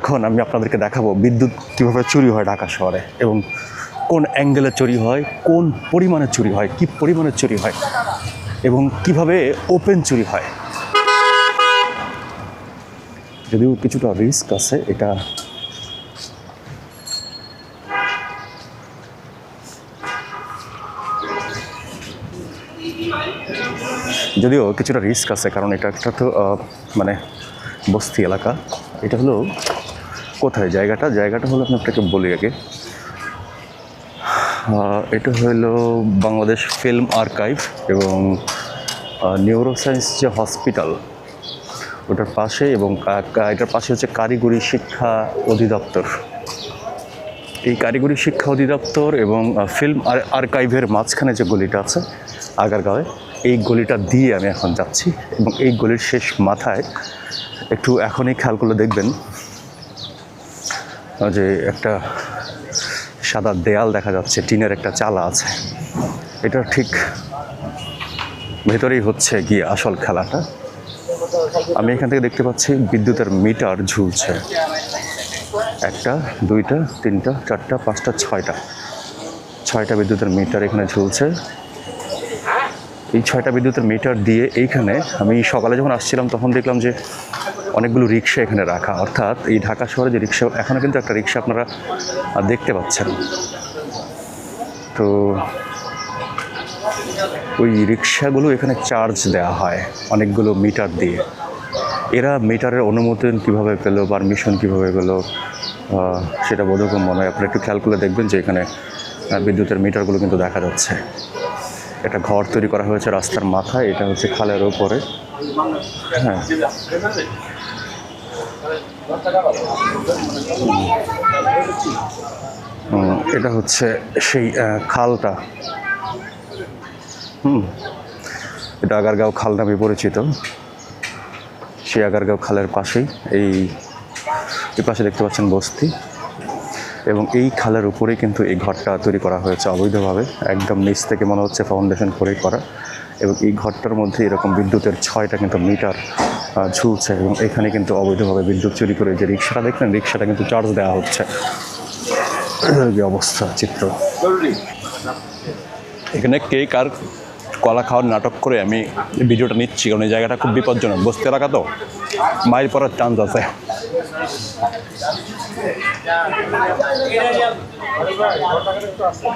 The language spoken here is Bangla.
এখন আমি আপনাদেরকে দেখাবো বিদ্যুৎ কীভাবে চুরি হয় ঢাকা শহরে এবং কোন অ্যাঙ্গেলে চুরি হয়, কোন পরিমাণে চুরি হয়, কি পরিমাণে চুরি হয় এবং কীভাবে ওপেন চুরি হয়। যদিও কিছুটা রিস্ক আছে এটা যদিও কিছুটা রিস্ক আছে কারণ এটা একটা তো মানে বস্তি এলাকা। এটা হলো কোথায়? জায়গাটা? জায়গাটা হলো আমি আপনাকে বলি আগে। এটা হলো বাংলাদেশ ফিল্ম আর্কাইভ এবং নিউরোসায়েন্স যে হসপিটাল ওটার পাশে এবং এটার পাশে হচ্ছে কারিগরি শিক্ষা অধিদপ্তর। এই কারিগরি শিক্ষা অধিদপ্তর এবং ফিল্ম আর, আর্কাইভের মাঝখানে যে গলিটা আছে, আগারগাঁওয়ে, এই গলিটা দিয়ে আমি এখন যাচ্ছি এবং এই গলির শেষ মাথায় একটু এখনই খেয়াল করলে দেখবেন যে একটা সাদা দেয়াল দেখা যাচ্ছে, টিনের একটা চালা আছে। এটা ঠিক ভেতরেই হচ্ছে গিয়ে আসল খেলাটা। আমি এখান থেকে দেখতে পাচ্ছি বিদ্যুতের মিটার ঝুলছে। একটা, দুইটা, তিনটা, চারটা, পাঁচটা, ছয়টা। ছয়টা বিদ্যুতের মিটার এখানে ঝুলছে। এই ছয়টা বিদ্যুতের মিটার দিয়ে এইখানে আমি সকালে যখন আসছিলাম, তখন দেখলাম যে অনেকগুলো রিক্সা এখানে রাখা। অর্থাৎ এই ঢাকা শহরে যে রিক্সা এখনও কিন্তু একটা রিক্সা আপনারা দেখতে পাচ্ছেন। তো ওই রিক্সাগুলো এখানে চার্জ দেওয়া হয় অনেকগুলো মিটার দিয়ে। এরা মিটারের অনুমোদন কীভাবে পেল, পারমিশন কীভাবে পেল সেটা বোধগম্য মনে হয় আপনারা একটু খেয়াল করে দেখবেন যে এখানে বিদ্যুতের মিটারগুলো কিন্তু দেখা যাচ্ছে। একটা ঘর তৈরি করা হয়েছে রাস্তার মাথায়, এটা হচ্ছে খালের ওপরে হ্যাঁ। এটা হচ্ছে সেই খালটা। হুম। এটা আগারগাঁও খাল নামে পরিচিত। সেই আগারগাঁও খালের পাশেই এই পাশে দেখতে পাচ্ছেন বস্তি। এবং এই খালের উপরেই কিন্তু এই ঘরটা তৈরি করা হয়েছে অবৈধভাবে। একদম নিচ থেকে মনে হচ্ছে ফাউন্ডেশন করেই করা। এবং এই ঘরটার মধ্যে এরকম বিদ্যুতের ছয়টা কিন্তু মিটার ঝুলছে এবং এখানে কিন্তু অবৈধভাবে বিদ্যুৎ চুরি করে যে রিক্সাটা দেখলেন, রিক্সাটা কিন্তু চার্জ দেওয়া হচ্ছে। অবস্থা, চিত্র। এখানে কেক আর কলা খাওয়ার নাটক করে আমি ভিডিওটা নিচ্ছি, কারণ এই জায়গাটা খুব বিপজ্জনক। বসতে এলাকা তো? মাইল পড়ার চান্স আছে।